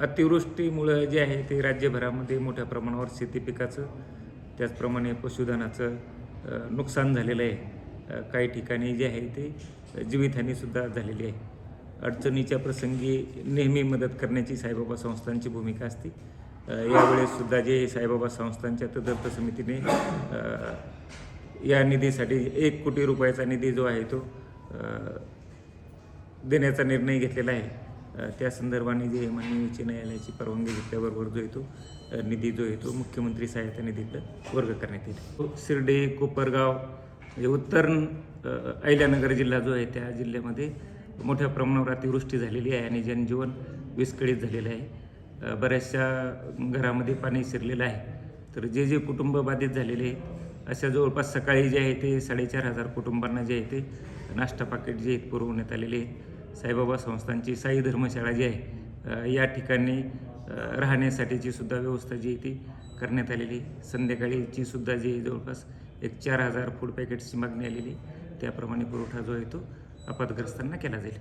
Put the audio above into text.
अतिवृष्टीमुळं जे आहे ते राज्यभरामध्ये मोठ्या प्रमाणावर शेती पिकाचं त्याचप्रमाणे पशुधनाचं नुकसान झालेलं आहे. काही ठिकाणी जे आहे ते जीवितहानीसुद्धा झालेली आहे. अडचणीच्या प्रसंगी नेहमी मदत करण्याची साईबाबा संस्थांची भूमिका असते. यावेळेससुद्धा जे साईबाबा संस्थांच्या तदर्थ समितीने या निधीसाठी एक कोटी रुपयाचा निधी जो आहे तो देण्याचा निर्णय घेतलेला आहे. त्या संदर्भाने जे माननीय उच्च न्यायालयाची परवानगी घेतल्याबरोबर जो आहे तो निधी जो आहे तो मुख्यमंत्री सहायता निधीतलं वर्ग करण्यात येईल. हो, शिर्डी कोपरगाव म्हणजे उत्तर अहिल्यानगर जिल्हा जो आहे त्या जिल्ह्यामध्ये मोठ्या प्रमाणावर अतिवृष्टी झालेली आहे आणि जनजीवन विस्कळीत झालेलं आहे. बऱ्याचशा घरामध्ये पाणी शिरलेलं आहे. तर जे जे कुटुंब बाधित झालेले आहेत अशा जवळपास सकाळी जे आहे ते साडेचार हजार कुटुंबांना जे आहे ते नाश्ता पाकिट जे आहेत पुरवण्यात आलेले आहेत. साईबाबा संस्थांची साई धर्मशाळा जी आहे या ठिकाणी राहण्यासाठीची सुद्धा व्यवस्था जी आहे ती करण्यात आलेली संध्याकाळीची सुद्धा जी जवळपास एक चार हजार फूड पॅकेट्सची मागणी आलेली त्याप्रमाणे पुरवठा जो आहे तो आपत्ग्रस्तांना केला जाईल.